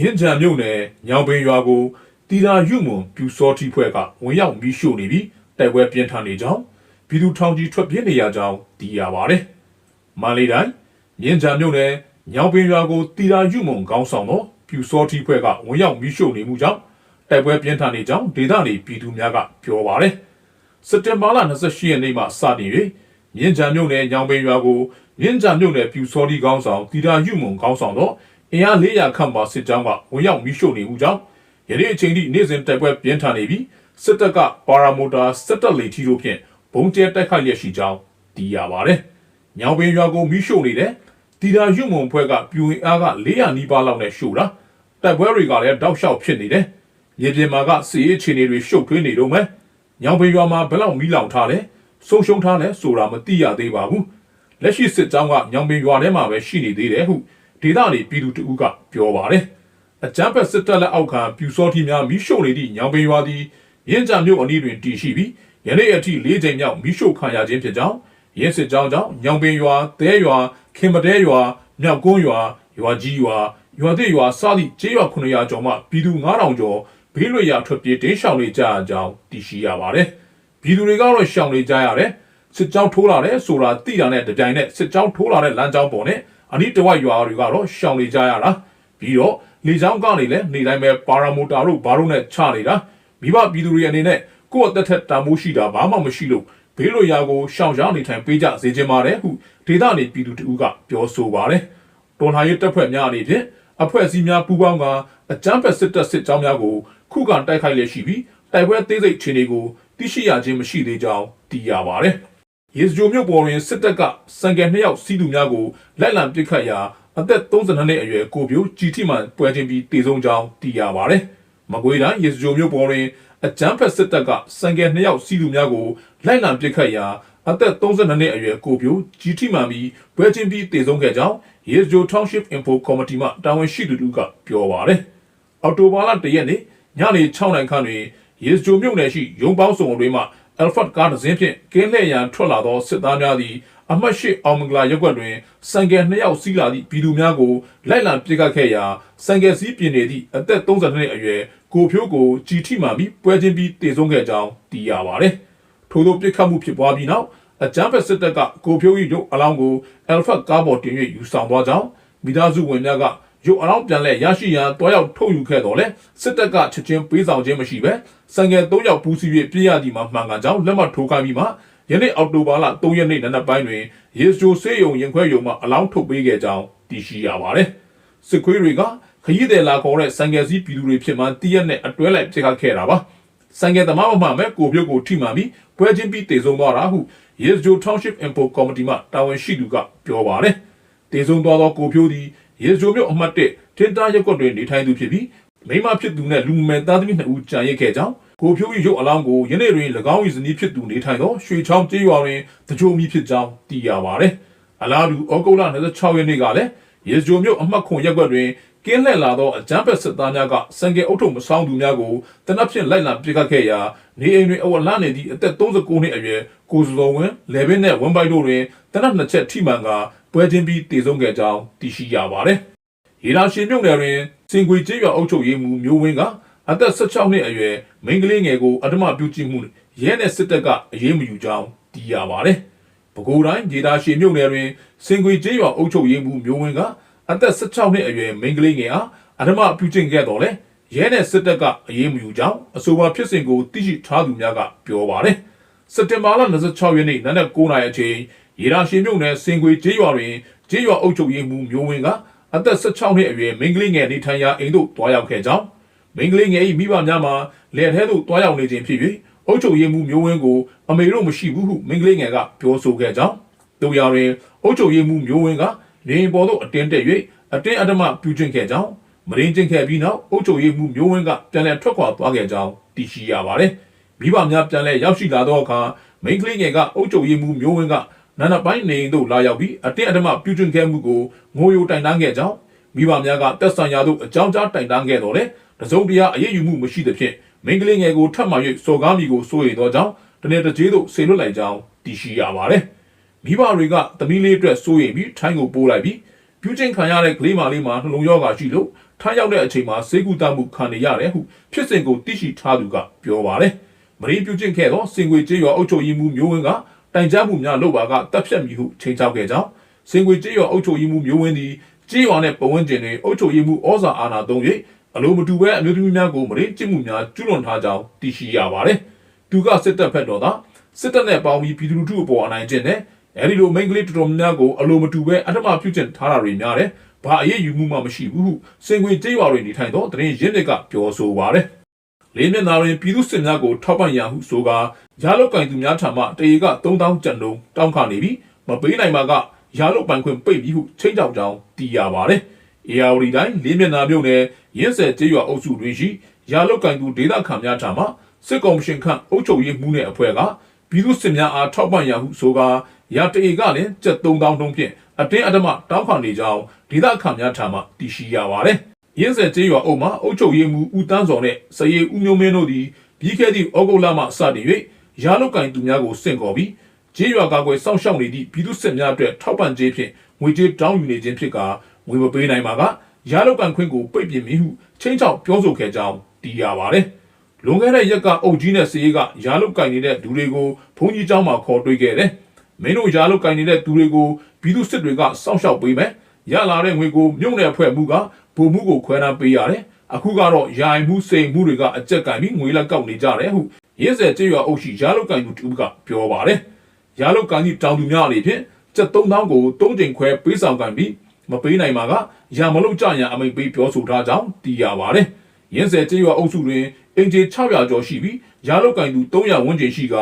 မြင်းကြံမြို့နယ်ညောင်ပင်ရွာကိုတီရာယူမွန်ပြူစောတိဖွဲ့ကဝင်ရောက်မီးရှို့နေပြီးတိုက်ပွဲပြင်းထန်နေကြောင်းပြည်သူထောင်ကြီးထွက်ပြေးနေရကြောင်းသိရပါတယ်။မန္တလေးတိုင်းမြင်းကြံမြို့နယ်ညောင်ပင်ရွာကိုတီရာယူမွန်ခေါင်းဆောင်သောပြူစောတိဖွဲ့ကဝင်ရောက်မီးရှို့နေမှုကြောင့်တိုက်ပွဲပြင်းထန်နေကြောင်းဒေသနေပြည်သူများကပြောပါတယ်။စက်တင်ဘာလ28ရက်နေ့မှစတင်၍မြင်းကြံမြို့နယ်ညောင်ပင်ရွာကိုမြင်းကြံမြို့နယ်ပြူစောတိကောင်းဆောင်တီတာယူမွန်ကောင်းဆောင်တော့ အင်အား400ခန့်ပါစစ်ကြောင်းကဝင်ရောက်မိရှို့နေမှုကြောင့်ယနေ့အချိန်ထိနေ့စဉ်တိုက်ပွဲပြင်းထန်နေပြီးစစ်တပ်ကပါရာမိုတာစစ်တပ်လေထီတို့ဖြင့်ဘုံကျဲတိုက်ခိုက်ရရှိကြောင်းသိရပါတယ်။ညောင်ပင်ရွာကိုမိရှို့နေတဲ့တီတာယူမွန်ဖွဲ့ကပြူရင်အားက400နီးပါးလောက်နဲ့ရှို့တာတိုက်ပွဲတွေကလည်းတောက်လျှောက်ဖြစ်နေတယ်။ရေပြင်မာကစီရေးချီနေတွေရှုပ်ထွေးနေတော့မယ်။ညောင်ပင်ရွာမှာဘယ်လောက်မီးလောင်ထားလဲဆုံးရှုံးထားလဲဆိုတာမသိရသေးပါဘူးလက်ရှိစစ်ကြောင်းကညောင်ပင်ရွာထဲမှာပဲရှိနေသေးတယ်ဟု ဒေသနေပြည်သူတဦးကပြောပါတယ်အကြမ်းဖက်စစ်တပ်လက်အောက်ခံပြူစောတိများမီးရှို့နေသည့်ညောင်ပင်ရွာသည်ရင်းကြမြို့အနီးတွင်တည်ရှိပြီးယနေ့အထိ၄ချိန်မြောက်မီးရှို့ခံရခြင်းဖြစ်ကြောင်းရင်းစစ်ကြောင်းကြောင့်ညောင်ပင်ရွာတဲရွာခင်မတဲရွာမြောက်ကုန်းရွာရွာကြီးရွာရွာသစ်ရွာစသည့်ကျေးရွာ900ကျော်မှပြည်သူ9000ကျော်ဘေးလွတ်ရာထွက်ပြေးတင်းရှောင်နေကြရကြောင်းသိရှိရပါတယ်။ပြည်သူတွေကတော့ရှောင်နေကြရတယ်စစ်ကြောင်းထိုးလာတယ်ဆိုတာသိတာနဲ့တပြိုင်နက်စစ်ကြောင်းထိုးလာတဲ့လမ်းကြောင်းပေါ်နဲ့ အနီးတစ်ဝိုက်ရွာတွေကတော့ရှောင်နေကြရတာပြီးတော့လေကြောင်းကနေလည်းနေတိုင်းပဲပါရာမိုတာတို့ဘာတို့နဲ့ချနေတာမိဘပြည်သူတွေအနေနဲ့ကိုယ့်အသက်ထက်တန်ဖိုးရှိတာဘာမှမရှိလို့ဘေးလွရာကိုရှောင်ရှားနေထိုင်ပေးကြစေချင်ပါတယ်ဟုဒေသနေပြည်သူတဦးကပြောဆိုပါတယ်တော်လှန်ရေးတပ်ဖွဲ့များအနေဖြင့်အဖွဲ့အစည်းများပူးပေါင်းကအကြမ်းဖက်စစ်တပ်စစ်ကြောင်းများကိုခုခံတိုက်ခိုက်လျက်ရှိပြီးတိုက်ပွဲသေးစိတ်ခြေတွေကိုသိရှိရခြင်းမရှိသေးကြောင်းသိရပါတယ်။ ရေစကြိုမြို့ပေါ်တွင်စစ်တပ်ကစံကယ်နှစ်ယောက်စီးသူများကိုလိုက်လံပစ်ခတ်ရာအသက်32နှစ်အရွယ်ကိုပြိုဂျီတီမှန်ပွဲချင်းပြီးတေဆုံးကြောင်းသိရပါတယ်။မကွေးတိုင်းရေစကြိုမြို့ပေါ်တွင်အကြမ်းဖက်စစ်တပ်ကစံကယ်နှစ်ယောက်စီးသူများကိုလိုက်လံပစ်ခတ်ရာအသက်32နှစ်အရွယ်ကိုပြိုဂျီတီမှန်ပြီးပွဲချင်းပြီးတေဆုံးခဲ့ကြောင်းရေစကြို Township Info Committee မှတာဝန်ရှိသူတို့ကပြောပါတယ်။အော်တိုဘာလ1ရက်နေ့ညနေ6နာရီခန့်တွင်ရေစကြိုမြို့နယ်ရှိရုံပေါင်းစုံအတွင်းမှ Alphard ကားတစ်စင်းဖြင့်ကင်းလှည့်ရန်ထွက်လာသောစစ်သားများသည်အမှတ်ရှိအောင်မင်္ဂလာရပ်ကွက်တွင်စံကယ်နှစ်ယောက်စီးလာသည့်ပြည်သူများကိုလိုက်လံပစ်ခတ်ခဲ့ရာစံကယ်စည်းပြင်နေသည့်အသက်32နှစ်အရွယ်ကိုဖြိုးကိုကြီးထိမှန်ပြီးပွဲချင်းပြီးတေဆုံးခဲ့ကြောင်းသိရပါသည်။ထို့သောပစ်ခတ်မှုဖြစ်ပွားပြီးနောက်အကြမ်းဖက်စစ်တပ်ကကိုဖြိုး၏ရုပ်အလောင်းကို Alphard ကားပေါ်တင်၍ယူဆောင်သွားကြောင်းမိသားစုဝင်များက ရုပ်အလောင်းပြန်လဲရရှိရန်တွားရောက်ထုတ်ယူခဲ့တော်လဲစစ်တပ်ကချက်ချင်းပေးဆောင်ခြင်းမရှိပဲစံငယ်၃ယောက်ပူးစီ၍ပြည်ရသည်မှာမှန်ကန်ကြောင်းလက်မှတ်ထိုးခိုင်းပြီးမှယနေ့အောက်တိုဘာလ3ရက်နေ့နံနက်ပိုင်းတွင်ရေစကြိုစေးရုံရင်ခွဲရုံမှအလောင်းထုတ်ပေးခဲ့ကြောင်းသိရှိရပါတယ်စစ်ခွေးတွေကခရီးသည်လာခေါ်တဲ့စံငယ်စည်းပြည်သူတွေဖြစ်မှတည့်ရက်နဲ့အတွဲလိုက်ပြစ်ခတ်ခဲ့တာပါစံငယ်သမားမမှန်မဲ့ကိုပြုတ်ကိုထိမှန်ပြီးပွဲချင်းပြီးတေဆုံးသွားတာဟုရေစကြို Township Info Committee မှတာဝန်ရှိသူကပြောပါတယ် တေဆုံးသွားသောကိုဖြိုးသည်ရေစကြိုမြို့အမှတ်1တင်တာရက်ကွက်တွင်နေထိုင်သူဖြစ်ပြီးမိမဖြစ်သူနဲ့လူမယ်သားသမီးနှစ်ဦးကြာရစ်ခဲ့ကြောင်းကိုဖြိုး၏ရုပ်အလောင်းကိုယနေ့တွင်၎င်း၏ဇနီးဖြစ်သူနေထိုင်သောရွှေချောင်းကျေးရွာတွင်တကြိုမီဖြစ်ကြောင်းသိရပါသည်။အလားတူဩဂုတ်လ26ရက်နေ့ကလည်းရေစကြိုမြို့အမှတ်ခွန်ရက်ကွက်တွင်ကင်းလှည့်လာသောအကြမ်းဖက်စစ်သားများကစံကေအုပ်ထုပ်မဆောင်သူများကိုတနက်ဖြန်လိုက်လံပစ်ခတ်ခဲ့ရာနေအိမ်တွင်အဝလန့်နေသည့်အသက်39နှစ်အရွယ်ကိုစုံဝင်းလေဘင်းနှင့်ဝမ်ပိုက်တို့တွင်တနက်နှစ်ချက်ထိမှန်က ပွဲချင်းပြီးတည်ဆုံးခဲ့ကြောင်းသိရှိရပါသည်။ရေလာရှင်မြို့နယ်တွင်စင်ကွေကျေးရွာအုပ်ချုပ်ရေးမှူးမျိုးဝင်းကအသက်16နှစ်အရွယ်မိန်းကလေးငယ်ကိုအဓမ္မပြုကျင့်မှုရဲနဲ့စစ်တပ်ကအရေးမယူကြောင်းသိရပါတယ်။ပဲခူးတိုင်းဒေသရှိမြို့နယ်တွင်စင်ကွေကျေးရွာအုပ်ချုပ်ရေးမှူးမျိုးဝင်းကအသက်16နှစ်အရွယ်မိန်းကလေးငယ်အားအဓမ္မပြုကျင့်ခဲ့တော်လဲရဲနဲ့စစ်တပ်ကအရေးမယူကြောင်းအဆိုပါဖြစ်စဉ်ကိုသိရှိထားသူများကပြောပါတယ်။စက်တင်ဘာလ26ရက်နေ့နနက်9:00နာရီအချိန် ရေရာရှိမြို့နယ်စင်ကွေကျေးရွာတွင်ကျေးရွာအုပ်ချုပ်ရေးမှူးမျိုးဝင်းကအသက်16နှစ်အရွယ်မိန်းကလေးငယ်နေထိုင်ရာအိမ်သို့တွားရောက်ခဲ့ကြောင်းမိန်းကလေးငယ်၏မိဘများမှလက်ထဲသို့တွားရောက်နေခြင်းဖြစ်၍အုပ်ချုပ်ရေးမှူးမျိုးဝင်းကိုအမေတို့မရှိဘူးဟုမိန်းကလေးငယ်ကပြောဆိုခဲ့ကြောင်းတို့ရတွင်အုပ်ချုပ်ရေးမှူးမျိုးဝင်းကနေအိမ်ပေါ်သို့အတင်းတက်၍အတင်းအဓမ္မပြုကျင့်ခဲ့ကြောင်းမရင်းကျင့်ခဲ့ပြီးနောက်အုပ်ချုပ်ရေးမှူးမျိုးဝင်းကပြန်လည်ထွက်ခွာသွားခဲ့ကြောင်းသိရှိရပါတယ်မိဘများပြန်လည်ရောက်ရှိလာသောအခါမိန်းကလေးငယ်ကအုပ်ချုပ်ရေးမှူးမျိုးဝင်းက နာနာပိုင်းနေအိမ်သို့လာရောက်ပြီးအတင်းအဓမ္မပြုကျင့်ခဲ့မှုကိုငိုယိုတိုင်တန်းခဲ့ကြောင်းမိဘများကတက်ဆိုင်ရာသို့အကြောင်းကြားတိုင်တန်းခဲ့တော်လဲတစုံတရာအရေးယူမှုမရှိသဖြင့်မိန်းကလေးငယ်ကိုထပ်မံ၍စော်ကားမိကိုစိုးရိမ်သောကြောင့်တနေ့တစ်ကြေးသို့ဆေလွတ်လိုက်ကြောင်းသိရှိရပါတယ်မိဘတွေကသမီးလေးအတွက်စိုးရိမ်ပြီးထိုင်းကိုပို့လိုက်ပြီးပြုကျင့်ခံရတဲ့ကလေးမလေးမှာနှလုံးရောဂါရှိလို့ထားရောက်တဲ့အချိန်မှာစေကူတမှုခံနေရတယ်ဟုဖြစ်စဉ်ကိုသိရှိထားသူကပြောပါတယ်မရင်းပြုကျင့်ခဲ့သောစင်ကွေကျေးရွာအုပ်ချုပ်ရေးမှူးမျိုးဝင်းက တိုင်ကြားမှုများလုပ်ပါကတပ်ဖြတ်မိဟုချိန်ချောက်ခဲ့ကြောင်းစင်ကွေကျေးရွာအုပ်ချုပ်ရေးမှူးမျိုးဝင်းသည်ကျေးရွာနဲ့ပတ်ဝန်းကျင်တွင်အုပ်ချုပ်ရေးမှူးဩဇာအာဏာသုံး၍အလိုမတူဘဲအမျိုးသမီးများကိုမရင်းကျင့်မှုများကျူးလွန်ထားကြောင်းသိရှိရပါတယ်သူကစစ်တပ်ဖက်တော်သာစစ်တပ်နဲ့ပေါင်းပြီးပြည်သူလူထုအပေါ်အနိုင်ကျင့်တဲ့အဲဒီလိုမိန်းကလေးတော်တော်များများကိုအလိုမတူဘဲအထမပြုကျင့်ထားတာတွေများတယ်။ဘာအရေးယူမှုမှမရှိဘူးဟုစင်ခွေကျေးရွာတွင်နေထိုင်သောတရင်ရင်းမြစ်ကပြောဆိုပါတယ်။ လေးမျက်နှာတွင်ပြည်သူစစ်များကိုထောက်ပံ့ရဟုဆိုကာရာလုတ်ကင်သူများထံမှတရေက3000ကျပ်လုံးတောင်းခနေပြီးမပေးနိုင်ပါကရာလုတ်ပိုင်ခွင့်ပိတ်ပြီးဟုချိန်ချောက်ကြောင်းသိရပါတယ်။ ARD တိုင်းလေးမျက်နှာမြို့နယ်ရင်းဆယ်ကျေးရွာအုပ်စုတွင်ရှိရာလုတ်ကင်သူဒေသခံများထံမှစစ်ကောင်ရှင်ခန့်အုပ်ချုပ်ရေးမှူးနှင့်အဖွဲ့ကပြည်သူစစ်များအားထောက်ပံ့ရဟုဆိုကာရာတအေကလည်းကျပ်3000တုံးဖြင့်အတင်းအဓမ္မတောင်းခံနေကြောင်းဒေသခံများထံမှသိရှိရပါတယ်။ ရင်းစက်ကျေးရွာအုပ်မှာအုပ်ချုပ်ရေးမှူးဦးတန်းစော်နဲ့စရေဦးမျိုးမင်းတို့သည်ပြီးခဲ့သည့်ဩဂုတ်လမှစတင်၍ရာလုတ်ကင်သူများကိုစင့်ခေါ်ပြီးကျေးရွာကာကွယ်စောင့်ရှောက်နေသည့်ပြည်သူစစ်များအတွက်ထောက်ပံ့ကြေးဖြင့်ငွေကြေးတောင်းယူနေခြင်းဖြစ်ကာငွေမပေးနိုင်ပါကရာလုတ်ကန်ခွင့်ကိုပိတ်ပင်မိဟုချင်းချောက်ပြောဆိုခဲ့ကြောင်းသိရပါတယ်။လွန်ခဲ့တဲ့ရက်က အုပ်ကြီးနဲ့စရေးကရာလုတ်ကင်နေတဲ့ဒူတွေကိုဘုန်းကြီးเจ้าမှာခေါ်တွေ့ခဲ့တယ်။မင်းတို့ရာလုတ်ကင်နေတဲ့သူတွေကိုပြည်သူစစ်တွေကစောင့်ရှောက်ပေးမယ်။ ရလာတဲ့ငွေကိုမြုပ်တဲ့အဖွဲ့မှုကဗိုလ်မှုကိုခွဲနှမ်းပေးရတယ်။အခုကတော့ယာယီမှုစိန်မှုတွေကအကြက်ကင်ပြီးငွေလက်ကောက်နေကြတယ်ဟုရင်းစဲကျေးရွာအုပ်ရှိရာလုတ်ကင်သူတူကပြောပါတယ်။ရာလုတ်ကင်ကြီးတောင်သူများအနေဖြင့်ကျက်3000ကို3ချိန်ခွဲပေးဆောင်ကင်ပြီးမပေးနိုင်ပါကရမလို့ကြရန်အမိန်ပေးပြောဆိုထားကြောင်းသိရပါတယ်။ရင်းစဲကျေးရွာအုပ်စုတွင်အင်ဂျီ600ကျော်ရှိပြီးရာလုတ်ကင်သူ300ဝန်းကျင်ရှိက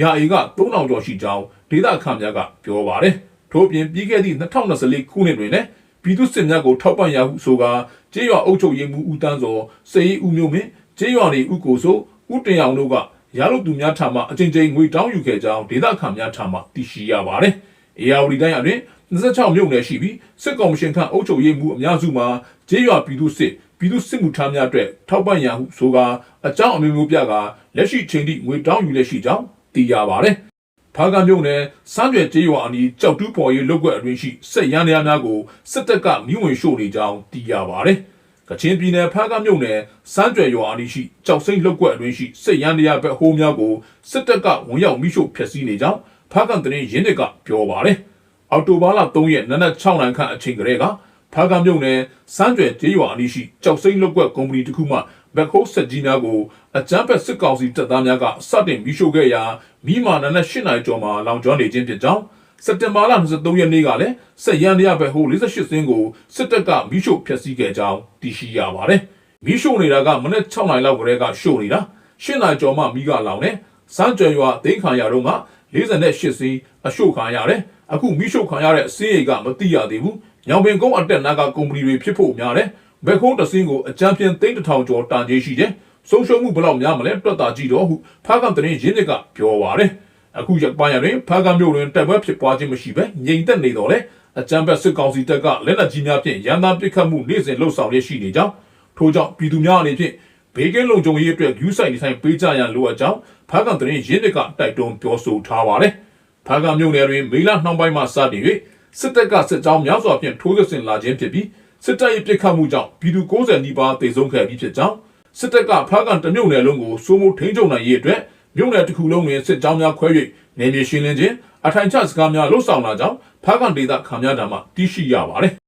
ရာအေက3000ကျော်ရှိကြောင်းဒေသခံများကပြောပါတယ်။ ထို့ပြင်ပြီးခဲ့သည့်2024ခုနှစ်တွင်လည်းပြည်သူစစ်များကိုထောက်ပံ့ရဟုဆိုကာကျေးရွာအုပ်ချုပ်ရေးမှူးဦးတန်းစောစေရီဦးမျိုးမင်းကျေးရွာနေဦးကိုဆိုဦးတင်အောင်တို့ကရာလုတ်သူများထံမှအကြိမ်ကြိမ်ငွေတောင်းယူခဲ့ကြောင်းဒေသခံများထံမှသိရှိရပါတယ်။အေယာဝတီတိုင်းအတွင်း26မြို့နယ်ရှိပြီးစစ်ကောင်မရှင်ခန့်အုပ်ချုပ်ရေးမှူးအများစုမှာကျေးရွာပြည်သူစစ်ပြည်သူစစ်မှုထမ်းများအတွက်ထောက်ပံ့ရဟုဆိုကာအကြောင်းအမျိုးမျိုးပြကလက်ရှိချိန်ထိငွေတောင်းယူလက်ရှိကြောင်းသိရပါတယ်။ ဖားကမြို့နယ်စမ်းကြွယ်ကျေးရွာအနီးကြောက်တူးပေါ်ရေးလုတ်ကွက်အတွင်းရှိစစ်ရန်တရားများကိုစစ်တပ်ကမိဝင်ရှို့နေကြောင်းသိရပါတယ်။ကချင်ပြည်နယ်ဖားကမြို့နယ်စမ်းကြွယ်ရွာအနီးရှိကြောက်စိမ့်လုတ်ကွက်အတွင်းရှိစစ်ရန်တရားဘက်ဟိုးများကိုစစ်တပ်ကဝင်ရောက်မိရှို့ဖျက်ဆီးနေကြောင်းဖားကန်တရင်ရင်းတွေကပြောပါတယ်။အော်တိုဘာလ3ရက်နနက်6နိုင်ခန့်အချိန်ကလေးကဖားကမြို့နယ်စမ်းကြွယ်ကျေးရွာအနီးရှိကြောက်စိမ့်လုတ်ကွက်ကုမ္ပဏီတစ်ခုမှ ဘက်ခိုးဆက်ကြီးများကိုအကြမ်းဖက်စစ်ကောင်စီတပ်သားများကစတင်မိရှို့ခဲ့ရာမိမာနနက်8နိုင်ကျော်မှာလောင်ကျွမ်းနေခြင်းဖြစ်ကြောင်းစက်တင်ဘာလ23ရက်နေ့ကလည်းဆက်ရန်ရဘက်ဟို48စင်းကိုစစ်တပ်ကမိရှို့ဖျက်ဆီးခဲ့ကြောင်းသိရှိရပါတယ်။မိရှို့နေတာကမနက်6နိုင်လောက်ကလေးကရှို့နေတာ8နိုင်ကျော်မှမိကလောင်နေစမ်းကြွယ်ရွာသိန်းခံရတော့က48စင်းအရှို့ခံရတယ်။အခုမိရှို့ခံရတဲ့စင်းရိတ်ကမသိရသေးဘူး။ညောင်ပင်ကုန်းအတက်နာကကုမ္ပဏီတွေဖြစ်ဖို့များတယ်။ ဘက်ခုံးတစင်းကိုအကြမ်းဖျင်းသိန်းတစ်ထောင်ကျော်တန်ကြေးရှိတယ်။ဆုံးရှုံးမှုဘယ်လောက်များမလဲတွက်တာကြည့်တော့ဟုဖားကံတရင်ရင်းမြစ်ကပြောပါတယ်။အခုရက်ပိုင်းတွင်ဖားကံမြို့တွင်တပ်ပွဲဖြစ်ပွားခြင်းမရှိဘဲငြိမ်သက်နေတော့လေအကြမ်းဖက်စစ်ကောင်စီတပ်ကလက်နက်ကြီးများဖြင့်ရန်သားပစ်ခတ်မှုနေ့စဉ်လှုပ်ဆောင်ရရှိနေကြောင်းထို့ကြောင့်ပြည်သူများအနေဖြင့်ဘေးကင်းလုံခြုံရေးအတွက်ယူဆိုင်ဒီဆိုင်ပေးကြရန်လိုအပ်ကြောင်းဖားကံတရင်ရင်းမြစ်ကတိုက်တွန်းပြောဆိုထားပါတယ်။ဖားကံမြို့နယ်တွင်မေလနှောင်းပိုင်းမှစတင်၍စစ်တပ်ကစစ်ကြောင်းများစွာဖြင့်ထိုးစစ်ဆင်လာခြင်းဖြစ်ပြီး စစ်တပ်၏ပစ်ခတ်မှုကြောင့်ပြည်သူ90နီးပါးသေဆုံးခဲ့ပြီးဖြစ်ကြောင်းစစ်တပ်ကဖားကန်တမြို့နယ်လုံးကိုစိုးမိုးထိန်းချုပ်နိုင်ရေးအတွက်မြို့နယ်တစ်ခုလုံးတွင်စစ်ကြောင်းများခွဲ၍နေမြေရှင်းလင်းခြင်းအထိုင်ချစကားများလှုပ်ဆောင်လာကြောင်းဖားကန်ဒေသခံများထံမှသိရှိရပါတယ်